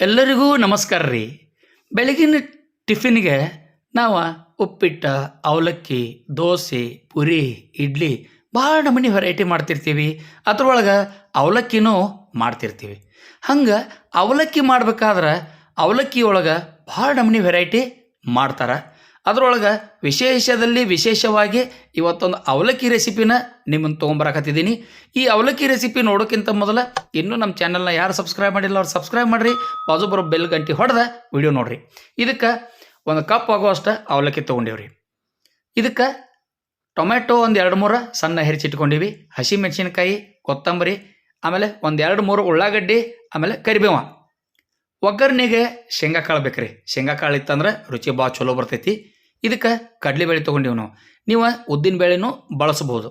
ಎಲ್ಲರಿಗೂ ನಮಸ್ಕಾರ ರೀ. ಬೆಳಗಿನ ಟಿಫಿನ್ಗೆ ನಾವು ಉಪ್ಪಿಟ್ಟು, ಅವಲಕ್ಕಿ, ದೋಸೆ, ಪುರಿ, ಇಡ್ಲಿ ಭಾಳ ನಮೂನಿ ವೆರೈಟಿ ಮಾಡ್ತಿರ್ತೀವಿ. ಅದ್ರೊಳಗೆ ಅವಲಕ್ಕಿನೂ ಮಾಡ್ತಿರ್ತೀವಿ. ಹಂಗೆ ಅವಲಕ್ಕಿ ಮಾಡ್ಬೇಕಾದ್ರೆ ಅವಲಕ್ಕಿ ಒಳಗೆ ಭಾಳ ನಮೂನಿ ವೆರೈಟಿ ಮಾಡ್ತಾರೆ. ಅದ್ರೊಳಗೆ ವಿಶೇಷದಲ್ಲಿ ವಿಶೇಷವಾಗಿ ಇವತ್ತೊಂದು ಅವಲಕ್ಕಿ ರೆಸಿಪಿನ ನಿಮ್ಮನ್ನು ತೊಗೊಂಬರಕತ್ತಿದ್ದೀನಿ. ಈ ಅವಲಕ್ಕಿ ರೆಸಿಪಿ ನೋಡೋಕ್ಕಿಂತ ಮೊದಲು ಇನ್ನೂ ನಮ್ಮ ಚಾನಲ್ನ ಯಾರು ಸಬ್ಸ್ಕ್ರೈಬ್ ಮಾಡಿಲ್ಲ ಅವ್ರು ಸಬ್ಸ್ಕ್ರೈಬ್ ಮಾಡಿರಿ. ಬಾಜು ಬರೋ ಬೆಲ್ ಗಂಟೆ ಹೊಡೆದ ವಿಡಿಯೋ ನೋಡಿರಿ. ಇದಕ್ಕೆ ಒಂದು ಕಪ್ ಆಗುವಷ್ಟು ಅವಲಕ್ಕಿ ತೊಗೊಂಡೇವ್ರಿ. ಇದಕ್ಕೆ ಟೊಮೆಟೊ ಒಂದು ಎರಡು ಮೂರು ಸಣ್ಣ ಹೆಚ್ಚಿಟ್ಕೊಂಡಿವಿ ಹಸಿ ಮೆಣಸಿನ್ಕಾಯಿ ಕೊತ್ತಂಬರಿ, ಆಮೇಲೆ ಒಂದು ಎರಡು ಮೂರು ಉಳ್ಳಾಗಡ್ಡಿ, ಆಮೇಲೆ ಕರಿಬೇವ. ಒಗ್ಗರಣೆಗೆ ಶೇಂಗಾ ಕಾಳು ಬೇಕ್ರಿ. ಶೇಂಗಾ ಕಾಳು ಇತ್ತಂದ್ರೆ ರುಚಿ ಭಾಳ ಚಲೋ ಬರ್ತೈತಿ. ಇದಕ್ಕೆ ಕಡಲೆಬೇಳೆ ತೊಗೊಂಡಿವಿ ನಾವು. ನೀವು ಉದ್ದಿನ ಬೇಳೆನೂ ಬಳಸ್ಬೋದು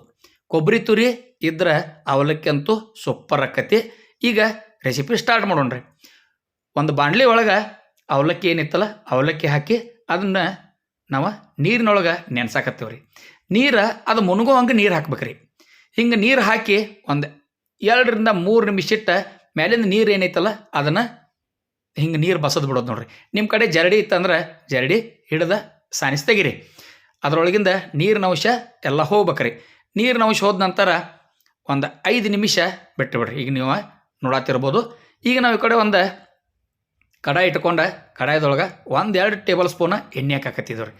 ಕೊಬ್ಬರಿ ತುರಿ ಇದ್ರೆ ಅವಲಕ್ಕಿ ಅಂತೂ ಸೂಪರ್ ಆಕತಿ. ಈಗ ರೆಸಿಪಿ ಸ್ಟಾರ್ಟ್ ಮಾಡೋಣ್ರಿ. ಒಂದು ಬಾಣಲಿ ಒಳಗೆ ಅವಲಕ್ಕಿ ಏನಿತ್ತಲ್ಲ, ಅವಲಕ್ಕಿ ಹಾಕಿ ಅದನ್ನು ನಾವು ನೀರಿನೊಳಗೆ ನೆನ್ಸಾಕತ್ತೀವಿ ರೀ ನೀರು, ಅದು ಮುನುಗೋ ಹಂಗೆ ನೀರು ಹಾಕ್ಬೇಕ್ರಿ. ಹಿಂಗೆ ನೀರು ಹಾಕಿ ಒಂದು ಎರಡರಿಂದ ಮೂರು ನಿಮಿಷ ಇಟ್ಟು ಮೇಲಿಂದ ನೀರು ಏನೈತಲ್ಲ ಅದನ್ನು ಹಿಂಗೆ ನೀರು ಬಸದ್ ಬಿಡೋದು ನೋಡ್ರಿ. ನಿಮ್ಮ ಕಡೆ ಜರಡಿ ಇತ್ತಂದ್ರೆ ಜರಡಿ ಹಿಡ್ದ ಸಾನಿಸ್ ತೆಗಿರಿ. ಅದರೊಳಗಿಂದ ನೀರಿನ ಅಂಶ ಎಲ್ಲ ಹೋಗ್ಬೇಕ್ರಿ. ನೀರಿನ ಅಂಶ ಹೋದ ನಂತರ ಒಂದು ಐದು ನಿಮಿಷ ಬಿಟ್ಟು ಬಿಡ್ರಿ ಈಗ ನೀವು ನೋಡತ್ತಿರ್ಬೋದು ಈಗ ನಾವು ಈ ಕಡೆ ಒಂದು ಕಡಾಯಿ ಇಟ್ಕೊಂಡು ಕಡಾಯದೊಳಗೆ ಎರಡು ಟೇಬಲ್ ಸ್ಪೂನ್ ಎಣ್ಣೆ ಹಾಕಕತ್ತಿದ್ವಿ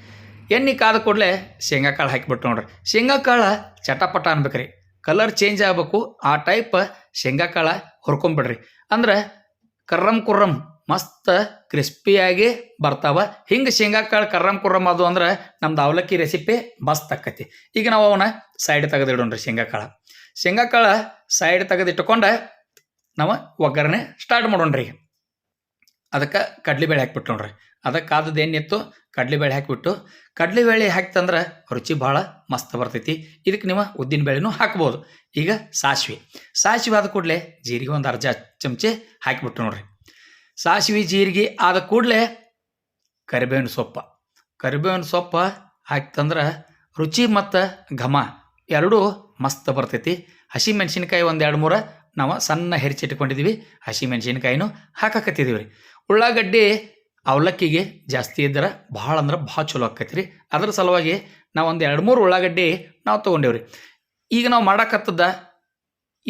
ಎಣ್ಣೆ ಕಾದ ಕೂಡಲೇ ಶೇಂಗಾ ಕಾಳು ಹಾಕಿಬಿಟ್ಟು ನೋಡ್ರಿ. ಶೇಂಗಾ ಕಾಳು ಚಟಪಟ ಅನ್ಬೇಕ್ರಿ. ಕಲರ್ ಚೇಂಜ್ ಆಗಬೇಕು ಆ ಟೈಪ್ ಶೇಂಗಾ ಕಾಳು ಹುರ್ಕೊಂಬಿಡ್ರಿ. ಅಂದ್ರೆ ಕರ್ರಮ್ ಕುರ್ರಮ್ ಮಸ್ತ್ ಕ್ರಿಸ್ಪಿಯಾಗಿ ಬರ್ತಾವ. ಹಿಂಗೆ ಶೇಂಗಾ ಕಾಳು ಕರ್ರಮ್ ಕುರ್ರಮ್ ಅದು ಅಂದ್ರೆ ನಮ್ದು ಅವಲಕ್ಕಿ ರೆಸಿಪಿ ಮಸ್ತ್ ಆಕತಿ. ಈಗ ನಾವು ಅವನ್ನ ಸೈಡ್ ತೆಗೆದಿಡೋಣ್ರಿ ಶೇಂಗಾ ಕಾಳು. ಸೈಡ್ ತೆಗೆದಿಟ್ಟುಕೊಂಡು ನಾವು ಒಗ್ಗರಣೆ ಸ್ಟಾರ್ಟ್ ಮಾಡೋಣ್ರಿ. ಅದಕ್ಕೆ ಕಡ್ಲಿಬೇಳೆ ಹಾಕ್ಬಿಟ್ಟು ನೋಡ್ರಿ. ಅದಕ್ಕೆ ಆದದ್ದು ಏನಿತ್ತು? ಕಡ್ಲಿಬೇಳೆ ಹಾಕಿಬಿಟ್ಟು ಕಡ್ಲಿಬೇಳೆ ಹಾಕ್ತಂದ್ರೆ ರುಚಿ ಭಾಳ ಮಸ್ತ್ ಬರ್ತೈತಿ. ಇದಕ್ಕೆ ನೀವು ಉದ್ದಿನ ಬೇಳೆನೂ ಹಾಕ್ಬೋದು. ಈಗ ಸಾಸಿವೆ. ಸಾಸಿವೆ ಆದ ಕೂಡಲೇ ಜೀರಿಗೆ ಒಂದು ಅರ್ಧ ಚಮಚೆ ಹಾಕಿಬಿಟ್ಟು ನೋಡ್ರಿ. ಸಾಸಿವೆ ಜೀರಿಗೆ ಆದ ಕೂಡಲೇ ಕರಿಬೇವಿನ ಸೊಪ್ಪ. ಕರಿಬೇವಿನ ಸೊಪ್ಪ ಹಾಕ್ತಂದ್ರೆ ರುಚಿ ಮತ್ತು ಘಮ ಎರಡೂ ಮಸ್ತ್ ಬರ್ತೈತಿ. ಹಸಿ ಮೆಣಸಿನ್ಕಾಯಿ ಒಂದು ಎರಡು ಮೂರು ನಾವು ಸಣ್ಣ ಹೆರ್ಚಿಟ್ಕೊಂಡಿದ್ದೀವಿ ಹಸಿ ಮೆಣಸಿನ್ಕಾಯಿನೂ ಹಾಕಾಕತ್ತಿದ್ದೀವಿ ರೀ ಉಳ್ಳಾಗಡ್ಡಿ ಅವಲಕ್ಕಿಗೆ ಜಾಸ್ತಿ ಇದ್ದರೆ ಭಾಳ ಅಂದ್ರೆ ಭಾಳ ಚಲೋ ಆಕೈತಿ ರೀ ಅದ್ರ ಸಲುವಾಗಿ ನಾವು ಒಂದು ಎರಡು ಮೂರು ಉಳ್ಳಾಗಡ್ಡಿ ನಾವು ತೊಗೊಂಡೇವ್ರಿ. ಈಗ ನಾವು ಮಾಡಾಕತ್ತದ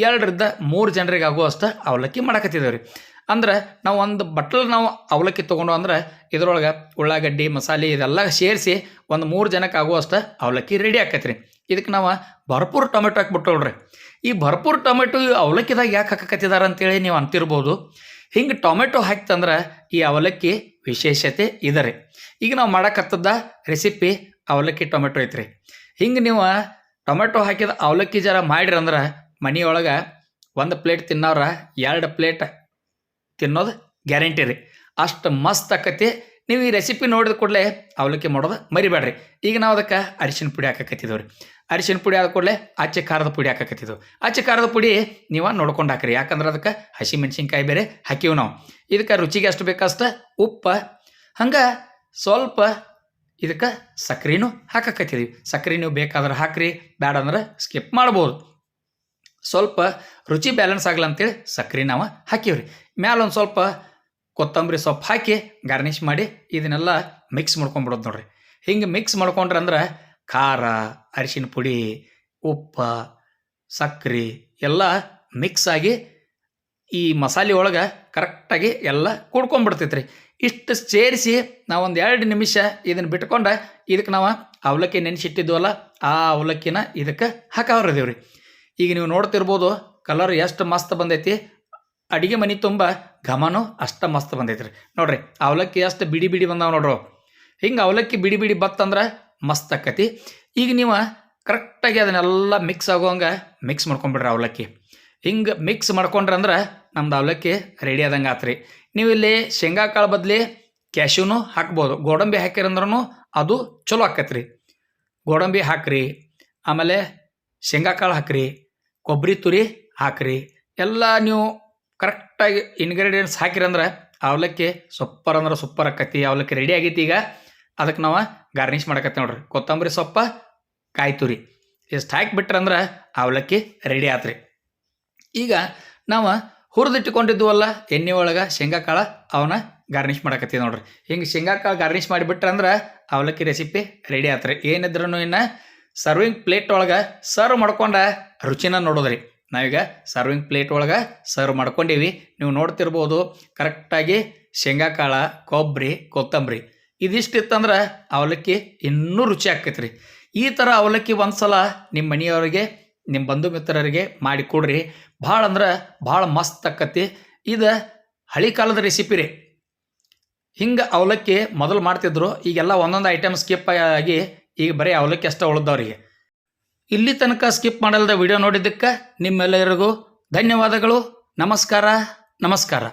ಎರಡರಿಂದ ಮೂರು ಜನರಿಗೆ ಆಗುವಷ್ಟು ಅವಲಕ್ಕಿ ಮಾಡಕತ್ತಿದ್ದೇವೆ ರೀ. ಅಂದ್ರೆ ನಾವು ಒಂದು ಬಟ್ಟಲು ನಾವು ಅವಲಕ್ಕಿ ತೊಗೊಂಡು ಅಂದ್ರೆ ಇದ್ರೊಳಗೆ ಉಳ್ಳಾಗಡ್ಡಿ, ಮಸಾಲೆ ಇದೆಲ್ಲ ಸೇರಿಸಿ ಒಂದು ಮೂರು ಜನಕ್ಕೆ ಆಗುವಷ್ಟು ಅವಲಕ್ಕಿ ರೆಡಿ ಆಕೈತೆ ರೀ ಇದಕ್ಕೆ ನಾವು ಭರ್ಪೂರ್ ಟೊಮೆಟೊ ಹಾಕ್ಬಿಟ್ಟು ನೋಡ್ರಿ. ಈ ಭರ್ಪೂರ್ ಟೊಮೆಟೊ ಈ ಅವಲಕ್ಕಿದಾಗ ಯಾಕೆ ಹಾಕಕತ್ತಿದಾರ ಅಂತೇಳಿ ನೀವು ಅಂತಿರ್ಬೋದು. ಹಿಂಗೆ ಟೊಮೆಟೊ ಹಾಕ್ತಂದ್ರೆ ಈ ಅವಲಕ್ಕಿ ವಿಶೇಷತೆ ಇದೆ ರೀ. ಈಗ ನಾವು ಮಾಡಕತ್ತದ ರೆಸಿಪಿ ಅವಲಕ್ಕಿ ಟೊಮೆಟೊ ಐತ್ರಿ. ಹಿಂಗೆ ನೀವು ಟೊಮೆಟೊ ಹಾಕಿದ ಅವಲಕ್ಕಿ ಜರ ಮಾಡಿರಂದ್ರೆ ಮನೆಯೊಳಗೆ ಒಂದು ಪ್ಲೇಟ್ ತಿನ್ನೋರ ಎರಡು ಪ್ಲೇಟ್ ತಿನ್ನೋದು ಗ್ಯಾರಂಟಿ ರೀ. ಅಷ್ಟು ಮಸ್ತ್ ಆಕತಿ. ನೀವು ಈ ರೆಸಿಪಿ ನೋಡಿದ ಕೂಡಲೇ ಅವಲಕ್ಕಿ ಮಾಡೋದು ಮರಿಬೇಡ್ರಿ ಈಗ ನಾವು ಅದಕ್ಕೆ ಅರಿಶಿನ ಪುಡಿ ಹಾಕಕತ್ತಿದ್ದೇವೆ ರೀ. ಅರಿಶಿನ ಪುಡಿ ಆದ ಕೂಡಲೇ ಆಚೆ ಖಾರದ ಪುಡಿ ಹಾಕಕತ್ತಿದ್ದೆವು ಆಚೆ ಖಾರದ ಪುಡಿ ನೀವು ನೋಡ್ಕೊಂಡು ಹಾಕ್ರಿ. ಯಾಕಂದ್ರೆ ಅದಕ್ಕೆ ಹಸಿ ಮೆಣಸಿನ್ಕಾಯಿ ಬೇರೆ ಹಾಕಿವು ನಾವು. ಇದಕ್ಕೆ ರುಚಿಗೆ ಎಷ್ಟು ಬೇಕಷ್ಟು ಉಪ್ಪು, ಹಂಗೆ ಸ್ವಲ್ಪ ಇದಕ್ಕೆ ಸಕ್ರೆನೂ ಹಾಕಕತ್ತಿದ್ದೀವಿ ಸಕ್ರೆ ನೀವು ಬೇಕಾದ್ರೆ ಹಾಕ್ರಿ. ಬೇಡ ಅಂದ್ರೆ ಸ್ಕಿಪ್ ಮಾಡ್ಬೋದು. ಸ್ವಲ್ಪ ರುಚಿ ಬ್ಯಾಲೆನ್ಸ್ ಆಗಲ್ಲ ಅಂತೇಳಿ ಸಕ್ಕರೆ ನಾವು ಹಾಕಿವ್ರಿ. ಮ್ಯಾಲ ಒಂದು ಸ್ವಲ್ಪ ಕೊತ್ತಂಬರಿ ಸೊಪ್ಪು ಹಾಕಿ ಗಾರ್ನಿಷ್ ಮಾಡಿ ಇದನ್ನೆಲ್ಲ ಮಿಕ್ಸ್ ಮಾಡ್ಕೊಂಬಿಡೋದು ನೋಡ್ರಿ. ಹಿಂಗೆ ಮಿಕ್ಸ್ ಮಾಡ್ಕೊಂಡ್ರೆ ಅಂದ್ರೆ ಖಾರ, ಅರಿಶಿನ ಪುಡಿ, ಉಪ್ಪು ಸಕ್ಕರೆ ಎಲ್ಲ ಮಿಕ್ಸ್ ಆಗಿ ಈ ಮಸಾಲೆ ಒಳಗೆ ಕರೆಕ್ಟಾಗಿ ಎಲ್ಲ ಕೂಡ್ಕೊಂಬಿಡ್ತೈತೆ ರೀ ಇಷ್ಟು ಸೇರಿಸಿ ನಾವು ಒಂದು ಎರಡು ನಿಮಿಷ ಇದನ್ನು ಬಿಟ್ಕೊಂಡು ಇದಕ್ಕೆ ನಾವು ಅವಲಕ್ಕಿ ನೆನೆಸಿಟ್ಟಿದ್ವಲ್ಲ ಆ ಅವಲಕ್ಕಿನ ಇದಕ್ಕೆ ಹಾಕಾವ್ರದೇವ್ ರೀ ಈಗ ನೀವು ನೋಡ್ತಿರ್ಬೋದು ಕಲರ್ ಎಷ್ಟು ಮಸ್ತ್ ಬಂದೈತಿ. ಅಡಿಗೆ ಮನೆ ತುಂಬ ಘಮನೂ ಅಷ್ಟು ಮಸ್ತ್ ಬಂದೈತಿ ರೀ ನೋಡ್ರಿ, ಅವಲಕ್ಕಿ ಎಷ್ಟು ಬಿಡಿ ಬಿಡಿ ಬಂದಾವ ನೋಡ್ರಿ. ಹಿಂಗೆ ಅವಲಕ್ಕಿ ಬಿಡಿ ಬಿಡಿ ಬತ್ತಂದ್ರೆ ಮಸ್ತ್ ಆಕತಿ. ಈಗ ನೀವು ಕರೆಕ್ಟಾಗಿ ಅದನ್ನೆಲ್ಲ ಮಿಕ್ಸ್ ಆಗೋಂಗೆ ಮಿಕ್ಸ್ ಮಾಡ್ಕೊಂಬಿಡ್ರಿ ಅವಲಕ್ಕಿ. ಹಿಂಗೆ ಮಿಕ್ಸ್ ಮಾಡ್ಕೊಂಡ್ರೆ ಅಂದ್ರೆ ನಮ್ದು ಅವಲಕ್ಕಿ ರೆಡಿ ಆದಂಗೆ ಆತ್ರಿ. ನೀವು ಇಲ್ಲಿ ಶೇಂಗಾ ಕಾಳು ಬದಲಿ ಕ್ಯಾಶ್ಯೂನು ಹಾಕ್ಬೋದು. ಗೋಡಂಬಿ ಹಾಕಿರಂದ್ರೂ ಅದು ಚಲೋ ಆಕತ್ರಿ. ಗೋಡಂಬಿ ಹಾಕ್ರಿ, ಆಮೇಲೆ ಶೇಂಗಾ ಕಾಳು ಹಾಕ್ರಿ. ಕೊಬ್ಬರಿ ತುರಿ ಹಾಕ್ರಿ. ಎಲ್ಲ ನೀವು ಕರೆಕ್ಟಾಗಿ ಇಂಗ್ರೀಡಿಯೆಂಟ್ಸ್ ಹಾಕಿರಂದ್ರೆ ಅವಲಕ್ಕಿ ಸೊಪ್ಪರ್ ಅಂದ್ರೆ ಸೂಪರ್ ಆಕತಿ, ಅವಲಕ್ಕಿ ರೆಡಿ ಆಗೈತಿ ಈಗ. ಅದಕ್ಕೆ ನಾವು ಗಾರ್ನಿಷ್ ಮಾಡಕತ್ತೆ ನೋಡ್ರಿ. ಕೊತ್ತಂಬರಿ ಸೊಪ್ಪ, ಕಾಯಿ ತುರಿ. ಎಷ್ಟು ಹಾಕಿಬಿಟ್ರಂದ್ರೆ ಅವಲಕ್ಕಿ ರೆಡಿ ಆತ್ರಿ. ಈಗ ನಾವು ಹುರಿದಿಟ್ಟುಕೊಂಡಿದ್ವಲ್ಲ ಎಣ್ಣೆ ಒಳಗೆ ಶೇಂಗಾ ಕಾಳು ಅವನ್ನ ಗಾರ್ನಿಷ್ ಮಾಡಕತ್ತೀವಿ ನೋಡ್ರಿ. ಹಿಂಗೆ ಶೇಂಗಾ ಕಾಳು ಗಾರ್ನಿಷ್ ಮಾಡಿಬಿಟ್ರೆ ಅಂದ್ರೆ ಅವಲಕ್ಕಿ ರೆಸಿಪಿ ರೆಡಿ ಆತ್ರಿ. ಏನಿದ್ರೂ ಇನ್ನು ಸರ್ವಿಂಗ್ ಪ್ಲೇಟ್ ಒಳಗೆ ಸರ್ವ್ ಮಾಡ್ಕೊಂಡ ರುಚಿನ ನೋಡೋದ್ರಿ. ನಾವೀಗ ಸರ್ವಿಂಗ್ ಪ್ಲೇಟ್ ಒಳಗೆ ಸರ್ವ್ ಮಾಡ್ಕೊಂಡೀವಿ. ನೀವು ನೋಡ್ತಿರ್ಬೋದು ಕರೆಕ್ಟಾಗಿ ಶೇಂಗಾ ಕಾಳು ಕೊಬ್ಬರಿ ಕೊತ್ತಂಬರಿ ಇದಿಷ್ಟಿತ್ತಂದ್ರೆ ಅವಲಕ್ಕಿ ಇನ್ನೂ ರುಚಿ ಆಕೈತ್ರಿ ಈ ಥರ ಅವಲಕ್ಕಿ ಒಂದು ಸಲ ನಿಮ್ಮ ಮನೆಯವರಿಗೆ ನಿಮ್ಮ ಬಂಧು ಮಿತ್ರರಿಗೆ ಮಾಡಿ ಕೊಡ್ರಿ. ಭಾಳ ಅಂದ್ರೆ ಭಾಳ ಮಸ್ತ್ ಆಕತಿ. ಇದು ಹಳಿ ಕಾಲದ ರೆಸಿಪಿ ರೀ. ಹಿಂಗೆ ಅವಲಕ್ಕಿ ಮೊದಲು ಮಾಡ್ತಿದ್ರು. ಈಗೆಲ್ಲ ಒಂದೊಂದು ಐಟಮ್ ಸ್ಕಿಪ್ ಆಗಿ ಈಗ ಬರೀ ಅವಲಕ್ಕಿ ಅಷ್ಟೇ ಉಳಿದವ್ರಿಗೆ ಇಲ್ಲಿ ತನಕ ಸ್ಕಿಪ್ ಮಾಡಲ್ದ ವಿಡಿಯೋ ನೋಡಿದ್ದಕ್ಕೆ ನಿಮ್ಮೆಲ್ಲರಿಗೂ ಧನ್ಯವಾದಗಳು. ನಮಸ್ಕಾರ. ನಮಸ್ಕಾರ.